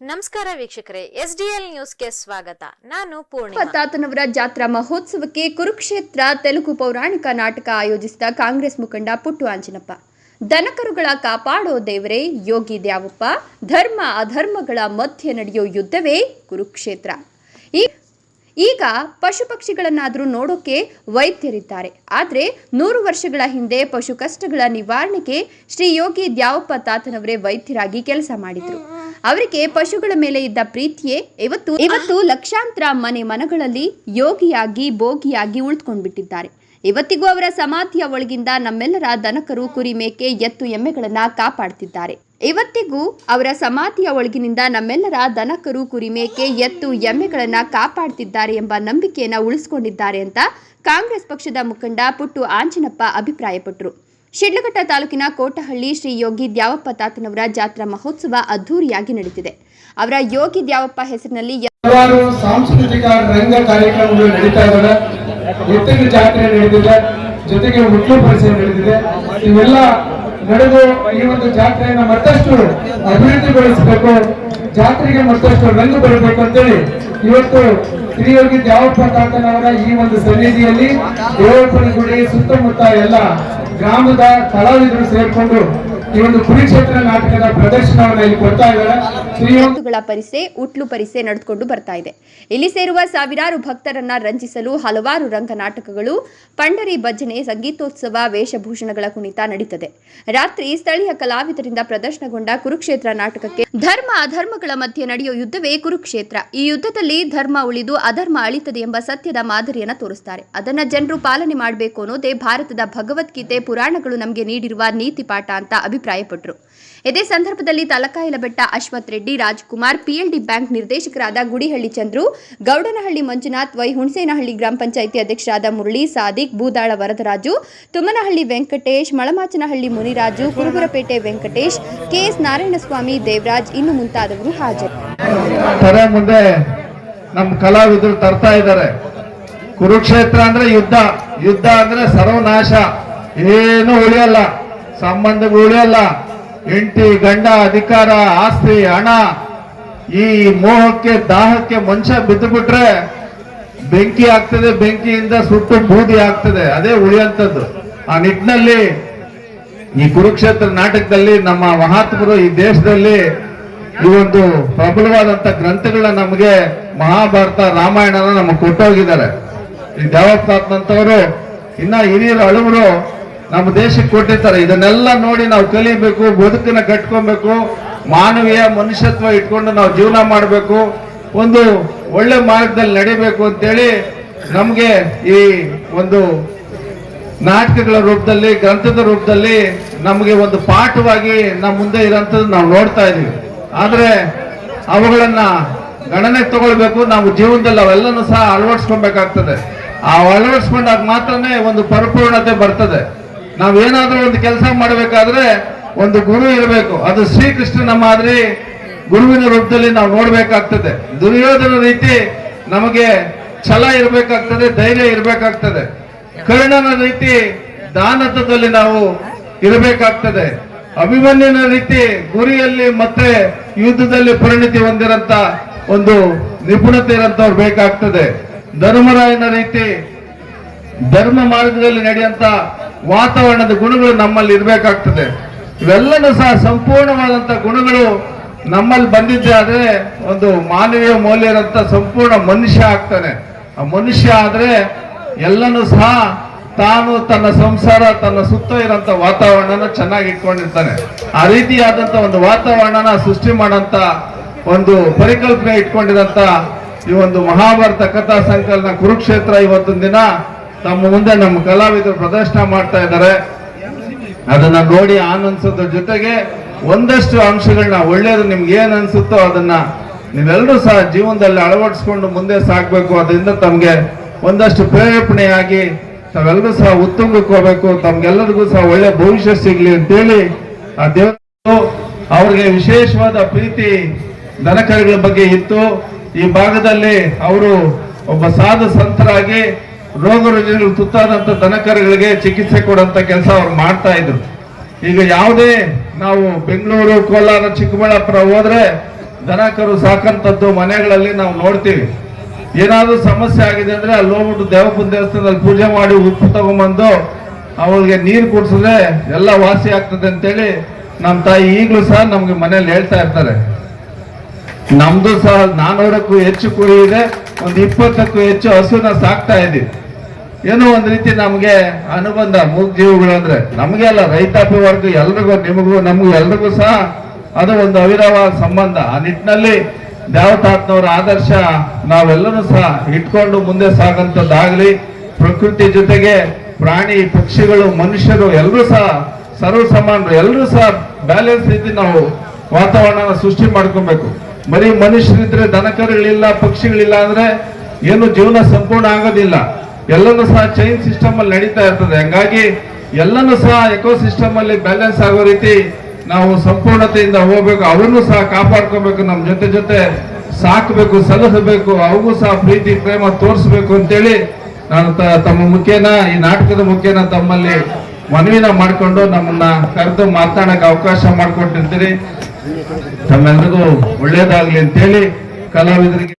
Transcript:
ನಮಸ್ಕಾರ ವೀಕ್ಷಕರೇ S D L ನ್ಯೂಸ್ಗೆ ಸ್ವಾಗತ. ನಾನು ಪೂರ್ಣಿಮಾ. ತಾತನವರ ಜಾತ್ರಾ ಮಹೋತ್ಸವಕ್ಕೆ ಕುರುಕ್ಷೇತ್ರ, ತೆಲುಗು ಪೌರಾಣಿಕ ನಾಟಕ ಆಯೋಜಿಸಿದ ಕಾಂಗ್ರೆಸ್ ಮುಖಂಡ ಪುಟ್ಟು ಆಂಜನಪ್ಪ ದನಕರುಗಳ ಕಾಪಾಡೋ ದೇವರೇ, ಯೋಗಿ ದ್ಯಾವಪ್ಪ. ಧರ್ಮ ಅಧರ್ಮಗಳ ಮಧ್ಯೆ ನಡೆಯೋ ಯುದ್ಧವೇ ಕುರುಕ್ಷೇತ್ರ. ಈ ಈಗ ಪಶು ಪಕ್ಷಿಗಳನ್ನಾದರೂ ನೋಡೋಕೆ ವೈದ್ಯರಿದ್ದಾರೆ. ಆದರೆ ನೂರು ವರ್ಷಗಳ ಹಿಂದೆ ಪಶು ಕಷ್ಟಗಳ ನಿವಾರಣೆಗೆ ಶ್ರೀ ಯೋಗಿ ದ್ಯಾವಪ್ಪ ತಾತನವರೇ ವೈದ್ಯರಾಗಿ ಕೆಲಸ ಮಾಡಿದ್ರು. ಅವರಿಗೆ ಪಶುಗಳ ಮೇಲೆ ಇದ್ದ ಪ್ರೀತಿಯೇ ಇವತ್ತು ಇವತ್ತು ಲಕ್ಷಾಂತರ ಮನೆ ಮನಗಳಲ್ಲಿ ಯೋಗಿಯಾಗಿ ಭೋಗಿಯಾಗಿ ಉಳಿದುಕೊಂಡ್ಬಿಟ್ಟಿದ್ದಾರೆ ಇವತ್ತಿಗೂ ಅವರ ಸಮಾಧಿಯ ಒಳಗಿಂದ ನಮ್ಮೆಲ್ಲರ ದನಕರು ಕುರಿ ಮೇಕೆ ಎತ್ತು ಎಮ್ಮೆಗಳನ್ನ ಕಾಪಾಡ್ತಿದ್ದಾರೆ. ಇವತ್ತಿಗೂ ಅವರ ಸಮಾಧಿಯ ಒಳಗಿನಿಂದ ನಮ್ಮೆಲ್ಲರ ದನಕರು ಕುರಿ ಮೇಕೆ ಎತ್ತು ಎಮ್ಮೆಗಳನ್ನ ಕಾಪಾಡ್ತಿದ್ದಾರೆ ಎಂಬ ನಂಬಿಕೆಯನ್ನ ಉಳಿಸಿಕೊಂಡಿದ್ದಾರೆ ಅಂತ ಕಾಂಗ್ರೆಸ್ ಪಕ್ಷದ ಮುಖಂಡ ಪುಟ್ಟು ಆಂಜನಪ್ಪ ಅಭಿಪ್ರಾಯಪಟ್ಟರು. ಶಿಡ್ಲಘಟ್ಟ ತಾಲೂಕಿನ ಕೋಟಹಳ್ಳಿ ಶ್ರೀ ಯೋಗಿ ದ್ಯಾವಪ್ಪ ತಾತನವರ ಜಾತ್ರಾ ಮಹೋತ್ಸವ ಅದ್ಧೂರಿಯಾಗಿ ನಡೆದಿದೆ ಅವರ ಯೋಗಿ ದ್ಯಾವಪ್ಪ ಹೆಸರಿನಲ್ಲಿ ಸಾಂಸ್ಕೃತಿಕ ರಂಗ ಕಾರ್ಯಕ್ರಮಗಳು ನಡೀತಾ ಇದ್ದಾವೆ. ಎತ್ತಿನ ಜಾತ್ರೆ ನಡೆದಿದೆ, ಜೊತೆಗೆ ಹುಟ್ಟು ಪರಿಸರ ನಡೆದಿದೆ. ಇವೆಲ್ಲ ನಡೆದು ಈ ಒಂದು ಜಾತ್ರೆಯನ್ನ ಮತ್ತಷ್ಟು ಅಭಿವೃದ್ಧಿಗೊಳಿಸಬೇಕು, ಜಾತ್ರೆಗೆ ಮತ್ತಷ್ಟು ರಂಗು ಬರಬೇಕು ಅಂತೇಳಿ ಇವತ್ತು ಶ್ರೀಯೋಗಿ ದ್ಯಾವಪ್ಪ ತಾತನವರ ಈ ಒಂದು ಸನ್ನಿಧಿಯಲ್ಲಿ ದೇವಪ್ಪನ ಗುಡಿ ಸುತ್ತಮುತ್ತ ಎಲ್ಲ ಗ್ರಾಮದ ಕಲಾವಿದರು ಸೇರ್ಕೊಂಡು ಈ ಒಂದು ಕುರುಕ್ಷೇತ್ರ ನಾಟಕದ ಪ್ರದರ್ಶನವನ್ನು ಇಲ್ಲಿ ಕೊಡ್ತಾ ಇದ್ದಾರೆ. ಪರಿಸೆ, ಉಟ್ಲು ಪರಿಸೆ ನಡೆದುಕೊಂಡು ಬರ್ತಾ ಇದೆ. ಇಲ್ಲಿ ಸೇರುವ ಸಾವಿರಾರು ಭಕ್ತರನ್ನ ರಂಜಿಸಲು ಹಲವಾರು ರಂಗ ನಾಟಕಗಳು, ಪಂಡರಿ ಭಜನೆ, ಸಂಗೀತೋತ್ಸವ, ವೇಷಭೂಷಣಗಳ ಕುಣಿತ ನಡೀತದೆ. ರಾತ್ರಿ ಸ್ಥಳೀಯ ಕಲಾವಿದರಿಂದ ಪ್ರದರ್ಶನಗೊಂಡ ಕುರುಕ್ಷೇತ್ರ ನಾಟಕಕ್ಕೆ ಧರ್ಮ ಅಧರ್ಮಗಳ ಮಧ್ಯೆ ನಡೆಯೋ ಯುದ್ಧವೇ ಕುರುಕ್ಷೇತ್ರ. ಈ ಯುದ್ಧದಲ್ಲಿ ಧರ್ಮ ಉಳಿದು ಅಧರ್ಮ ಅಳಿತದೆ ಎಂಬ ಸತ್ಯದ ಮಾದರಿಯನ್ನ ತೋರಿಸ್ತಾರೆ. ಅದನ್ನ ಜನರು ಪಾಲನೆ ಮಾಡಬೇಕು ಅನ್ನೋದೇ ಭಾರತದ ಭಗವದ್ಗೀತೆ, ಪುರಾಣಗಳು ನಮಗೆ ನೀಡಿರುವ ನೀತಿ ಪಾಠ ಅಂತ ಅಭಿಪ್ರಾಯಪಟ್ಟರು. ಇದೇ ಸಂದರ್ಭದಲ್ಲಿ ತಲಕಾಯಲ ಬೆಟ್ಟ ಅಶ್ವಥ್ ರೆಡ್ಡಿ, ರಾಜ್ಕುಮಾರ್ ಪಿಎಲ್ಡಿ ಬ್ಯಾಂಕ್ ನಿರ್ದೇಶಕರಾದ ಗುಡಿಹಳ್ಳಿ ಚಂದ್ರು, ಗೌಡನಹಳ್ಳಿ ಮಂಜುನಾಥ್ ವೈ ಹುಣಸೇನಹಳ್ಳಿ ಗ್ರಾಮ ಪಂಚಾಯಿತಿ ಅಧ್ಯಕ್ಷರಾದ ಮುರಳಿ, ಸಾದಿಕ್ ಬೂದಾಳ ವರದರಾಜು ತುಮ್ಮನಹಳ್ಳಿ ವೆಂಕಟೇಶ್, ಮಳಮಾಚನಹಳ್ಳಿ ಮುನಿರಾಜು, ಕುರುಬರಪೇಟೆ ವೆಂಕಟೇಶ್, ಕೆಎಸ್ ನಾರಾಯಣಸ್ವಾಮಿ, ದೇವರಾಜ್ ಇನ್ನು ಮುಂತಾದವರು ಹಾಜರು. ನಮ್ಮ ಕಲಾವಿದರು ತರ್ತಾ ಇದ್ದಾರೆ. ಕುರುಕ್ಷೇತ್ರ ಅಂದ್ರೆ ಯುದ್ಧ. ಯುದ್ಧ ಅಂದ್ರೆ ಸರ್ವನಾಶ. ಏನು ಉಳಿಯಲ್ಲ. ಸಂಬಂಧಗಳು ಉಳಿಯಲ್ಲ ಹೆಂಡತಿ ಗಂಡ ಅಧಿಕಾರ, ಆಸ್ತಿ, ಹಣ, ಈ ಮೋಹಕ್ಕೆ, ದಾಹಕ್ಕೆ ಮನುಷ್ಯ ಬಿದ್ದು ಬಿಟ್ರೆ ಬೆಂಕಿ ಆಗ್ತದೆ, ಬೆಂಕಿಯಿಂದ ಸುಟ್ಟು ಬೂದಿ ಆಗ್ತದೆ. ಅದೇ ಉಳಿಯಂಥದ್ದು. ಆ ನಿಟ್ಟಿನಲ್ಲಿ ಈ ಕುರುಕ್ಷೇತ್ರ ನಾಟಕದಲ್ಲಿ ನಮ್ಮ ಮಹಾತ್ಮರು ಈ ದೇಶದಲ್ಲಿ ಈ ಒಂದು ಪ್ರಬಲವಾದಂತ ಗ್ರಂಥಗಳ ನಮಗೆ ಮಹಾಭಾರತ ರಾಮಾಯಣನ ನಮಗೆ ಕೊಟ್ಟೋಗಿದ್ದಾರೆ. ಈ ದೇವಪ್ಪಾತ್ನಂತವರು ಇನ್ನ ಹಿರಿಯರು ಅಳುವರು ನಮ್ಮ ದೇಶಕ್ಕೆ ಕೊಟ್ಟಿರ್ತಾರೆ. ಇದನ್ನೆಲ್ಲ ನೋಡಿ ನಾವು ಕಲಿಬೇಕು, ಬದುಕನ್ನ ಕಟ್ಕೊಬೇಕು, ಮಾನವೀಯ ಮನುಷ್ಯತ್ವ ಇಟ್ಕೊಂಡು ನಾವು ಜೀವನ ಮಾಡಬೇಕು. ಒಂದು ಒಳ್ಳೆ ಮಾರ್ಗದಲ್ಲಿ ನಡಿಬೇಕು ಅಂತೇಳಿ ನಮಗೆ ಈ ಒಂದು ನಾಟಕಗಳ ರೂಪದಲ್ಲಿ, ಗ್ರಂಥದ ರೂಪದಲ್ಲಿ ನಮಗೆ ಒಂದು ಪಾಠವಾಗಿ ನಮ್ಮ ಮುಂದೆ ಇರೋಂಥದ್ದು ನಾವು ನೋಡ್ತಾ ಇದ್ದೀವಿ. ಆದರೆ ಅವುಗಳನ್ನು ಗಣನೆ ತಗೊಳ್ಬೇಕು, ನಾವು ಜೀವನದಲ್ಲಿ ಅವೆಲ್ಲನೂ ಸಹ ಅಳವಡಿಸ್ಕೊಬೇಕಾಗ್ತದೆ. ಆ ಅಳವಡಿಸ್ಕೊಂಡಾಗ ಮಾತ್ರನೇ ಒಂದು ಪರಿಪೂರ್ಣತೆ ಬರ್ತದೆ. ನಾವೇನಾದ್ರೂ ಒಂದು ಕೆಲಸ ಮಾಡಬೇಕಾದ್ರೆ ಒಂದು ಗುರು ಇರಬೇಕು. ಅದು ಶ್ರೀಕೃಷ್ಣನ ಮಾದರಿ ಗುರುವಿನ ರೂಪದಲ್ಲಿ ನಾವು ನೋಡ್ಬೇಕಾಗ್ತದೆ. ದುರ್ಯೋಧನ ರೀತಿ ನಮಗೆ ಛಲ ಇರಬೇಕಾಗ್ತದೆ, ಧೈರ್ಯ ಇರಬೇಕಾಗ್ತದೆ. ಕರ್ಣನ ರೀತಿ ದಾನತದಲ್ಲಿ ನಾವು ಇರಬೇಕಾಗ್ತದೆ. ಅಭಿಮನ್ಯನ ರೀತಿ ಗುರಿಯಲ್ಲಿ ಮತ್ತೆ ಯುದ್ಧದಲ್ಲಿ ಪರಿಣಿತಿ ಹೊಂದಿರಂತ ಒಂದು ನಿಪುಣತೆ ಇರೋಂಥವ್ರು ಬೇಕಾಗ್ತದೆ. ಧರ್ಮರಾಯನ ರೀತಿ ಧರ್ಮ ಮಾರ್ಗದಲ್ಲಿ ನಡೆಯುವಂತ ವಾತಾವರಣದ ಗುಣಗಳು ನಮ್ಮಲ್ಲಿ ಇರಬೇಕಾಗ್ತದೆ. ಇವೆಲ್ಲನೂ ಸಹ ಸಂಪೂರ್ಣವಾದಂಥ ಗುಣಗಳು ನಮ್ಮಲ್ಲಿ ಬಂದಿದ್ದೆ ಆದರೆ ಒಂದು ಮಾನವೀಯ ಮೌಲ್ಯ ಇರೋಂಥ ಸಂಪೂರ್ಣ ಮನುಷ್ಯ ಆಗ್ತಾನೆ. ಆ ಮನುಷ್ಯ ಆದ್ರೆ ಎಲ್ಲನೂ ಸಹ ತಾನು ತನ್ನ ಸಂಸಾರ, ತನ್ನ ಸುತ್ತ ಇರೋಂಥ ವಾತಾವರಣನ ಚೆನ್ನಾಗಿ ಇಟ್ಕೊಂಡಿರ್ತಾನೆ. ಆ ರೀತಿಯಾದಂಥ ಒಂದು ವಾತಾವರಣನ ಸೃಷ್ಟಿ ಮಾಡೋಂಥ ಒಂದು ಪರಿಕಲ್ಪನೆ ಇಟ್ಕೊಂಡಿರಂತ ಈ ಒಂದು ಮಹಾಭಾರತ ಕಥಾ ಸಂಕಲನ ಕುರುಕ್ಷೇತ್ರ ಇವತ್ತೊಂದು ದಿನ ತಮ್ಮ ಮುಂದೆ ನಮ್ಮ ಕಲಾವಿದರು ಪ್ರದರ್ಶನ ಮಾಡ್ತಾ ಇದ್ದಾರೆ. ಅದನ್ನ ನೋಡಿ ಆನಂದಿಸೋದ್ರ ಜೊತೆಗೆ ಒಂದಷ್ಟು ಅಂಶಗಳನ್ನ ಒಳ್ಳೇದು ನಿಮ್ಗೆ ಏನ್ ಅನ್ಸುತ್ತೋ ಅದನ್ನ ನೀವೆಲ್ಲರೂ ಸಹ ಜೀವನದಲ್ಲಿ ಅಳವಡಿಸ್ಕೊಂಡು ಮುಂದೆ ಸಾಗಬೇಕು ಅದರಿಂದ ತಮಗೆ ಒಂದಷ್ಟು ಪ್ರೇರೇಪಣೆಯಾಗಿ ತಾವೆಲ್ಲರೂ ಸಹ ಉತ್ತುಂಗಕ್ಕೆ ಹೋಗ್ಬೇಕು ತಮ್ಗೆಲ್ಲರಿಗೂ ಸಹ ಒಳ್ಳೆ ಭವಿಷ್ಯ ಸಿಗ್ಲಿ ಅಂತೇಳಿ ಆ ದೇವರು ಅವ್ರಿಗೆ ವಿಶೇಷವಾದ ಪ್ರೀತಿ ದನಕರುಗಳ ಬಗ್ಗೆ ಇತ್ತು. ಈ ಭಾಗದಲ್ಲಿ ಅವರು ಒಬ್ಬ ಸಾಧು ಸಂತರಾಗಿ ರೋಗ ರುಜಿನಗಳು ತುತ್ತಾದಂತ ದನಕರುಗಳಿಗೆ ಚಿಕಿತ್ಸೆ ಕೊಡುವಂತ ಕೆಲಸ ಅವ್ರು ಮಾಡ್ತಾ ಇದ್ರು. ಈಗ ಯಾವುದೇ ನಾವು ಬೆಂಗಳೂರು, ಕೋಲಾರ, ಚಿಕ್ಕಬಳ್ಳಾಪುರ ಹೋದ್ರೆ ದನಕರು ಸಾಕಂತದ್ದು ಮನೆಗಳಲ್ಲಿ ನಾವು ನೋಡ್ತೀವಿ. ಏನಾದ್ರೂ ಸಮಸ್ಯೆ ಆಗಿದೆ ಅಂದ್ರೆ ಅಲ್ಲಿ ಹೋಗ್ಬಿಟ್ಟು ದೇವಪ್ಪನ ದೇವಸ್ಥಾನದಲ್ಲಿ ಪೂಜೆ ಮಾಡಿ ಉಪ್ಪು ತಗೊಂಬಂದು ಅವಳಿಗೆ ನೀರು ಕುಡಿಸಿದ್ರೆ ಎಲ್ಲ ವಾಸಿ ಆಗ್ತದೆ ಅಂತೇಳಿ ನಮ್ಮ ತಾಯಿ ಈಗಲೂ ಸಹ ನಮಗೆ ಮನೇಲಿ ಹೇಳ್ತಾ ಇರ್ತಾರೆ. ನಮ್ದು ಸಹ ನಾನೂರಕ್ಕೂ ಹೆಚ್ಚು ಕುರಿ ಇದೆ, ಒಂದು ಇಪ್ಪತ್ತಕ್ಕೂ ಹೆಚ್ಚು ಹಸುನ ಸಾಕ್ತಾ ಇದೀವಿ ಏನೋ ಒಂದ್ ರೀತಿ ನಮ್ಗೆ ಅನುಬಂಧ, ಮೂಗ್ ಜೀವಿಗಳು ಅಂದ್ರೆ ನಮ್ಗೆ ಅಲ್ಲ, ರೈತಾಪಿ ವರ್ಗ ಎಲ್ರಿಗೂ, ನಿಮಗೂ, ನಮಗೂ ಎಲ್ರಿಗೂ ಸಹ ಅದು ಒಂದು ಅವಿರವ ಸಂಬಂಧ. ಆ ನಿಟ್ಟಿನಲ್ಲಿ ದೇವತಾತ್ನವರ ಆದರ್ಶ ನಾವೆಲ್ಲರೂ ಸಹ ಇಟ್ಕೊಂಡು ಮುಂದೆ ಸಾಗಂತದ್ದಾಗ್ಲಿ, ಪ್ರಕೃತಿ ಜೊತೆಗೆ ಪ್ರಾಣಿ, ಪಕ್ಷಿಗಳು, ಮನುಷ್ಯರು ಎಲ್ಲರೂ ಸಹ ಸರ್ವ ಸಮಾನರು ಎಲ್ಲರೂ ಸಹ ಬ್ಯಾಲೆನ್ಸ್ ರೀತಿ ನಾವು ವಾತಾವರಣ ಸೃಷ್ಟಿ ಮಾಡ್ಕೊಬೇಕು. ಬರೀ ಮನುಷ್ಯರಿದ್ರೆ ದನಕರುಗಳಿಲ್ಲ, ಪಕ್ಷಿಗಳಿಲ್ಲ ಅಂದ್ರೆ ಏನು ಜೀವನ ಸಂಪೂರ್ಣ ಆಗೋದಿಲ್ಲ. ಎಲ್ಲನೂ ಸಹ ಚೈನ್ ಸಿಸ್ಟಮ್ ಅಲ್ಲಿ ನಡೀತಾ ಇರ್ತದೆ. ಹಂಗಾಗಿ ಎಲ್ಲನೂ ಸಹ ಎಕೋ ಅಲ್ಲಿ ಬ್ಯಾಲೆನ್ಸ್ ಆಗೋ ರೀತಿ ನಾವು ಸಂಪೂರ್ಣತೆಯಿಂದ ಹೋಗ್ಬೇಕು. ಅವರನ್ನು ಸಹ ಕಾಪಾಡ್ಕೋಬೇಕು. ನಮ್ಮ ಜೊತೆ ಜೊತೆ ಸಾಕಬೇಕು, ಸಲಹಬೇಕು. ಅವಗೂ ಸಹ ಪ್ರೀತಿ, ಪ್ರೇಮ ತೋರಿಸ್ಬೇಕು ಅಂತೇಳಿ ನಾನು ತಮ್ಮ ಮುಖೇನ, ಈ ನಾಟಕದ ಮುಖೇನ ತಮ್ಮಲ್ಲಿ ಮನವಿನ ಮಾಡಿಕೊಂಡು ನಮ್ಮನ್ನ ಕರೆದು ಮಾತಾಡಕ್ಕೆ ಅವಕಾಶ ಮಾಡಿಕೊಟ್ಟಿರ್ತೀರಿ ತಮ್ಮೆಲ್ರಿಗೂ ಒಳ್ಳೇದಾಗ್ಲಿ ಅಂತೇಳಿ ಕಲಾವಿದರಿಗೆ